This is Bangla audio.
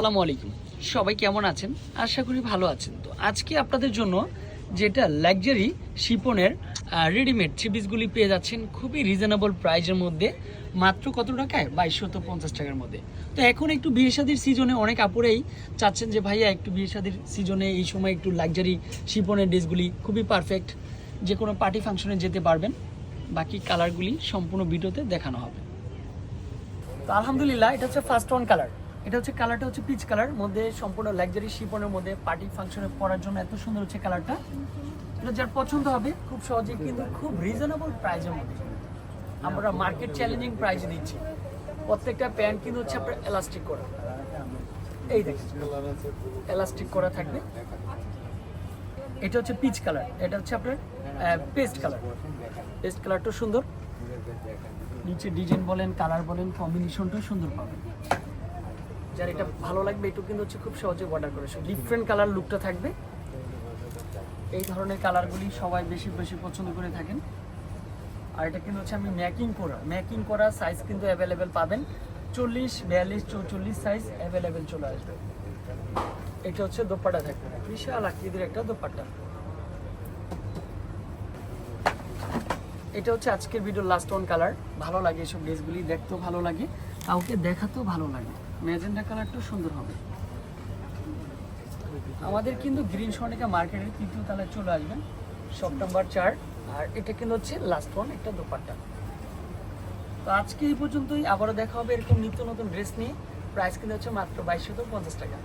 আসসালামু আলাইকুম। সবাই কেমন আছেন? আশা করি ভালো আছেন তো। আজকে আপনাদের জন্য যেটা লাক্সারি শিপনের রেডিমেড থ্রি পিসগুলি পেয়ে যাচ্ছেন খুবই রিজনেবল প্রাইসের মধ্যে, মাত্র কত টাকায়? বাইশশত পঞ্চাশ টাকার মধ্যে। তো এখন একটু বিয়ে শাদির সিজনে অনেক আপুরেই চাচ্ছেন যে, ভাইয়া, একটু বিয়ে শাদির সিজনে এই সময় একটু লাক্সারি শিপনের ড্রেসগুলি খুবই পারফেক্ট যে কোনো পার্টি ফাংশনে যেতে পারবেন। বাকি কালারগুলি সম্পূর্ণ ভিডিওতে দেখানো হবে। তো আলহামদুলিল্লাহ, এটা হচ্ছে ফার্স্ট ওয়ান কালার এটা হচ্ছে কালারটা হচ্ছে পিচ কালার মধ্যে সম্পূর্ণ লাক্সারি শিপনের মধ্যে পার্টি ফাংশনে পরার জন্য এত সুন্দর হচ্ছে কালারটা। এটা যার পছন্দ হবে, খুব সহজে কিন্তু খুব রিজনেবল প্রাইসের মধ্যে। আমরা মার্কেট চ্যালেঞ্জিং প্রাইসে দিচ্ছি। প্রত্যেকটা প্যান্ট কিন্তু হচ্ছে আপনার এলাস্টিক করা। এই দেখেন এলাস্টিক করা থাকবে। এটা হচ্ছে পিচ কালার এটা হচ্ছে আপনার পেস্ট কালার পেস্ট কালারটা সুন্দর। নিচে ডিজাইন বলেন কালার বলেন কম্বিনেশনটাও সুন্দর পাবেন। যার এটা ভালো লাগবে একটু কিন্তু হচ্ছে খুব সহজে অর্ডার করে। ডিফারেন্ট কালার লুকটা থাকবে। এই ধরনের কালারগুলি সবাই বেশি বেশি পছন্দ করে থাকেন। আর এটা কিন্তু হচ্ছে আমি ম্যাকিং করা। ম্যাকিং করা সাইজ কিন্তু অ্যাভেলেবেল পাবেন। চল্লিশ, বিয়াল্লিশ, চৌচল্লিশ সাইজ অ্যাভেলেবেল চলে আসবে। এটা হচ্ছে দোপাটা থাকবে। বিশাল আকৃতির একটা দোপাট্টা। এটা হচ্ছে আজকের ভিডিও লাস্ট ওয়ান কালার ভালো লাগে এসব ড্রেসগুলি দেখতেও ভালো লাগে, কাউকে দেখাতেও ভালো লাগে। ম্যাজেন্ডা কালারটাও সুন্দর হবে। আমাদের কিন্তু গ্রিন সনিকা মার্কেটের তৃতীয় তলায় চলে আসবেন শপ নাম্বার চার। আর এটা কিন্তু হচ্ছে লাস্ট ওয়ান একটা দোপাট্টা। তো আজকে এই পর্যন্তই, আবারও দেখা হবে এরকম নিত্য নতুন ড্রেস নিয়ে। প্রাইস কিন্তু হচ্ছে মাত্র বাইশশো পঞ্চাশ টাকা।